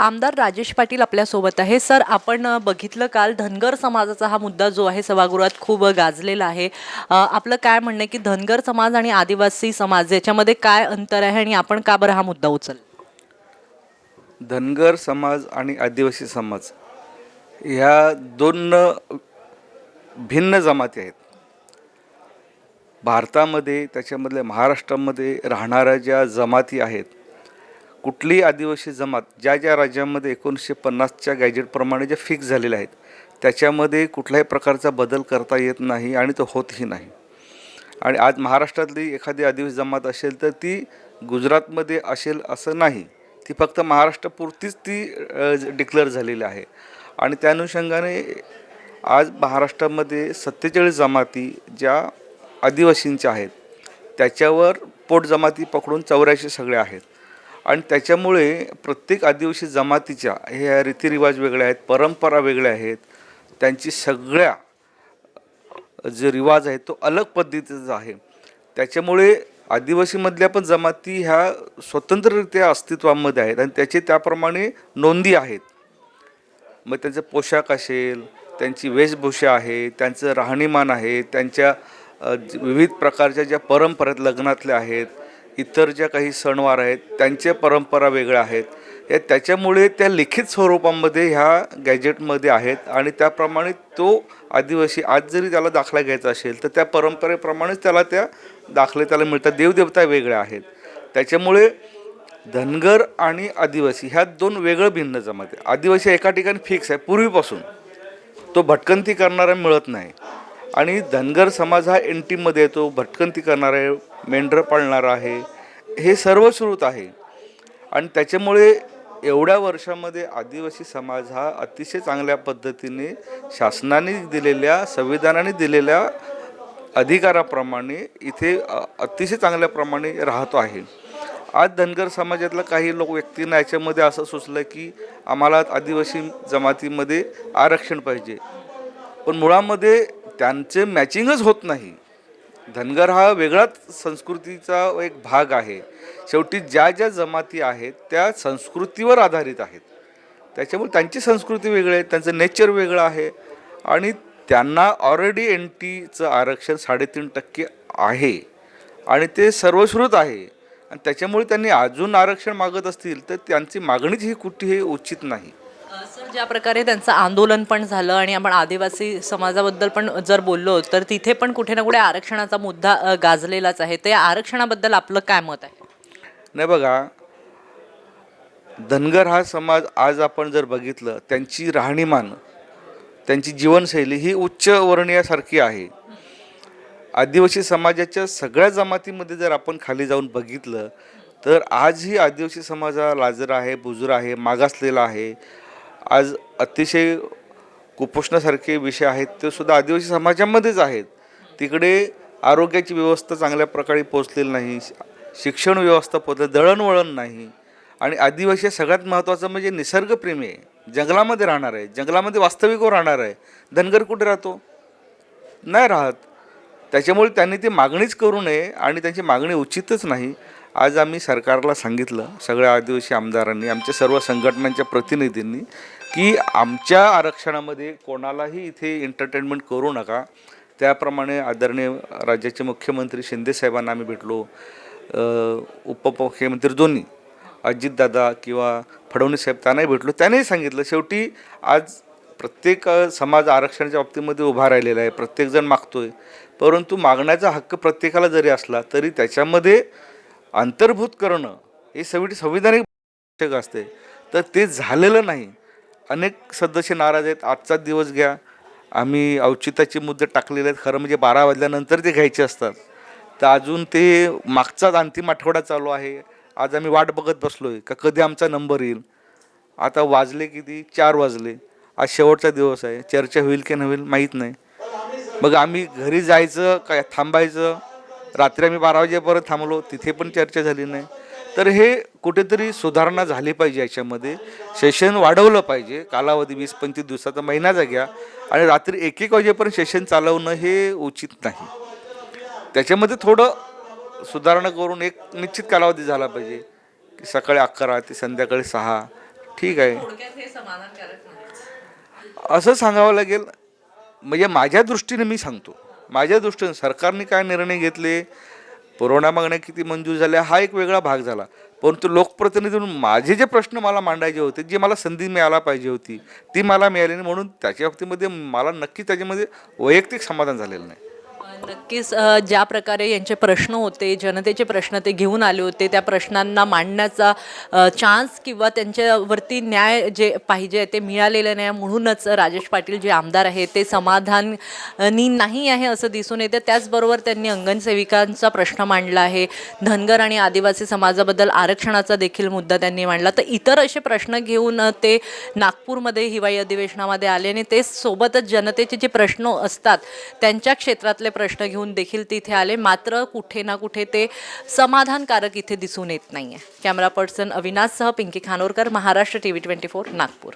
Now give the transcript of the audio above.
आमदार राजेश पाटील आपल्यासोबत आहे. सर आपण बघितलं काल धनगर समाजाचा हा मुद्दा जो आहे सभागृहात खूप गाजलेला आहे. आपलं काय म्हणणं आहे की धनगर समाज आणि आदिवासी समाज याच्यामध्ये काय अंतर आहे आणि आपण का बरं हा मुद्दा उचल धनगर समाज आणि आदिवासी समाज ह्या दोन भिन्न जमाती आहेत. भारतामध्ये त्याच्यामधल्या महाराष्ट्रामध्ये राहणाऱ्या ज्या जमाती आहेत कुठलीही आदिवासी जमात ज्या ज्या राज्यामध्ये एकोणीसशे पन्नासच्या गॅजेटप्रमाणे ज्या फिक्स झालेल्या आहेत त्याच्यामध्ये कुठल्याही प्रकारचा बदल करता येत नाही आणि तो होतही नाही. आणि आज महाराष्ट्रातली एखादी आदिवासी जमात असेल तर ती गुजरातमध्ये असेल असं नाही. ती फक्त महाराष्ट्रापुरतीच ती डिक्लेअर झालेली आहे. आणि त्या अनुषंगाने आज महाराष्ट्रामध्ये सत्तेचाळीस जमाती ज्या आदिवासींच्या आहेत. त्याच्यावर पोट जमाती पकडून चौऱ्याऐंशी सगळे आहेत. आणि त्याच्यामुळे प्रत्येक आदिवासी जमातीच्या ह्या रीतिरिवाज वेगळे आहेत परंपरा वेगळ्या आहेत. त्यांची सगळ्या जे रिवाज आहे तो अलग पद्धतीचा आहे. त्याच्यामुळे आदिवासीमधल्या पण जमाती ह्या स्वतंत्ररित्या अस्तित्वामध्ये आहेत आणि त्याचे त्याप्रमाणे नोंदी आहेत. मग त्यांचं पोशाख असेल त्यांची वेशभूषा आहे त्यांचं राहणीमान आहे त्यांच्या विविध प्रकारच्या ज्या परंपरा आहेत लग्नातल्या आहेत इतर ज्या काही सणवार आहेत त्यांच्या परंपरा वेगळ्या आहेत. या त्याच्यामुळे त्या लिखित स्वरूपामध्ये ह्या गॅजेटमध्ये आहेत आणि त्याप्रमाणे तो आदिवासी आज जरी त्याला दाखला घ्यायचा असेल तर त्या परंपरेप्रमाणेच त्याला त्या दाखले त्याला मिळतात. देवदेवता वेगळ्या आहेत. त्याच्यामुळे धनगर आणि आदिवासी ह्या दोन वेगळं भिन्न जमात आहे आदिवासी एका ठिकाणी फिक्स आहे. पूर्वीपासून तो भटकंती करणारा मिळत नाही. आणि धनगर समाज हा एन टीमध्ये येतो भटकंती करणार आहे मेंढरं पाळणारा आहे हे सर्व श्रुत आहे. आणि त्याच्यामुळे एवढ्या वर्षामध्ये आदिवासी समाज हा अतिशय चांगल्या पद्धतीने शासनाने दिलेल्या संविधानाने दिलेल्या अधिकाराप्रमाणे इथे अतिशय चांगल्या प्रमाणे राहतो आहे. आज धनगर समाजातला काही लोक व्यक्तींना याच्यामध्ये असं सुचलं की आम्हाला आदिवासी जमातीमध्ये आरक्षण पाहिजे. पण मुळामध्ये त्यांचे मॅचिंगच होत नाही. धनगर हा वेगळाच संस्कृतीचा एक भाग आहे. शेवटी ज्या ज्या जमाती आहेत त्या संस्कृतीवर आधारित आहेत. त्याच्यामुळे त्यांची संस्कृती वेगळी आहे त्यांचं नेचर वेगळं आहे आणि त्यांना ऑलरेडी एन टीचं आरक्षण साडेतीन टक्के आहे. आणि ते सर्वश्रुत आहे. आणि त्याच्यामुळे त्यांनी अजून आरक्षण मागत असतील तर त्यांची मागणीच ही कुठेही उचित नाही. ज्या प्रकारे त्यांचं आंदोलन पण झालं आणि आपण आदिवासी समाजाबद्दल पण जर बोललो तर तिथे पण कुठे ना कुठे आरक्षणाचा मुद्दा गाजलेलाच आहे. ते आरक्षणाबद्दल आपलं काय मत आहे? नाही बघा धनगर हा समाज आज आपण जर बघितलं त्यांची राहणीमान त्यांची जीवनशैली ही उच्च वर्णीयासारखी आहे. आदिवासी समाजाच्या सगळ्या जमातीमध्ये जर आपण खाली जाऊन बघितलं तर आजही आदिवासी समाजाला लाजर लाजरा आहे बुजुरा आहे मागासलेला आहे. आज अतिशय कुपोषणासारखे विषय आहेत ते सुद्धा आदिवासी समाजामध्येच आहेत. तिकडे आरोग्याची व्यवस्था चांगल्या प्रकारे पोचलेली नाही शिक्षण व्यवस्था पोचले दळणवळण नाही. आणि आदिवासी सगळ्यात महत्त्वाचं म्हणजे निसर्गप्रेमी आहे. जंगलामध्ये राहणार आहे जंगलामध्ये वास्तविकवर राहणार आहे. धनगर कुठे राहतो? नाही राहत. त्याच्यामुळे त्यांनी ती मागणीच करू नये आणि त्यांची मागणी उचितच नाही. आज आम्ही सरकारला सांगितलं सगळ्या आदिवासी आमदारांनी आमच्या सर्व संघटनांच्या प्रतिनिधींनी की आमच्या आरक्षणामध्ये कोणालाही इथे एंटरटेनमेंट करू नका. त्याप्रमाणे आदरणीय राज्याचे मुख्यमंत्री शिंदेसाहेबांना आम्ही भेटलो. उपमुख्यमंत्री दोन्ही अजितदादा किंवा फडणवीस साहेब त्यांनाही भेटलो. त्यानेही सांगितलं शेवटी आज प्रत्येक समाज आरक्षणाच्या बाबतीमध्ये उभा राहिलेला आहे प्रत्येकजण मागतो आहे परंतु मागण्याचा हक्क प्रत्येकाला जरी असला तरी त्याच्यामध्ये अंतर्भूत करणं हे सवि संविधानिक आवश्यक असते. तर ते झालेलं नाही. अनेक सदस्य नाराज आहेत. आजचा दिवस घ्या. आम्ही औचित्याचे मुद्दे टाकलेले आहेत. खरं म्हणजे बारा वाजल्यानंतर ते घ्यायचे असतात. तर अजून ते मागचाच अंतिम आठवडा चालू आहे. आज आम्ही वाट बघत बसलो आहे का कधी आमचा नंबर येईल? आता वाजले किती? चार वाजले. आज शेवटचा दिवस आहे. चर्चा होईल की नाही होईल माहीत नाही. मग आम्ही घरी जायचं काय थांबायचं? रात्री आम्ही बारा वाजेपर्यंत थांबलो. तिथे पण चर्चा झाली नाही. तर हे कुठेतरी सुधारणा झाली पाहिजे याच्यामध्ये. सेशन वाढवलं पाहिजे. कालावधी वीस पंचवीस दिवसाचा महिन्याचा घ्या आणि रात्री एक एक वाजेपर्यंत सेशन चालवणं हे उचित नाही. त्याच्यामध्ये थोडं सुधारणा करून एक निश्चित कालावधी झाला पाहिजे. की सकाळी अकरा ते संध्याकाळी सहा. ठीक आहे. असं सांगावं लागेल. म्हणजे माझ्या दृष्टीने मी सांगतो. माझ्या दृष्टीने सरकारने काय निर्णय घेतले? पुरवण्या मागण्या किती मंजूर झाल्या? हा एक वेगळा भाग झाला. परंतु लोकप्रतिनिधी म्हणून माझे जे प्रश्न मला मांडायचे होते जे मला संधी मिळायला पाहिजे होती ती मला मिळाली नाही. म्हणून त्याच्या बाबतीमध्ये मला नक्की त्याच्यामध्ये वैयक्तिक समाधान झालेलं नाही. नक्कीच ज्या प्रकारे यांचे प्रश्न होते जनतेचे प्रश्न ते घेऊन आले होते त्या प्रश्नांना मांडण्याचा चान्स किंवा त्यांच्यावरती न्याय जे पाहिजे ते मिळालेलं नाही. म्हणूनच राजेश पाटील जे आमदार आहेत ते समाधानी नाही आहे असं दिसून येतं. त्याचबरोबर त्यांनी अंगणसेविकांचा प्रश्न मांडला आहे. धनगर आणि आदिवासी समाजाबद्दल आरक्षणाचा देखील मुद्दा त्यांनी मांडला. तर इतर असे प्रश्न घेऊन ते नागपूरमध्ये हिवाळी अधिवेशनामध्ये आले आणि ते सोबतच जनतेचे जे प्रश्न असतात त्यांच्या क्षेत्रातले प्रश्न प्रश्न घेऊन देखील तिथे आले. मात्र कुठे ना कुठे ते समाधानकारक इथे दिसून येत नाही आहे camera person अविनाशसह Pinki Khanorkar Maharashtra T V twenty four Nagpur.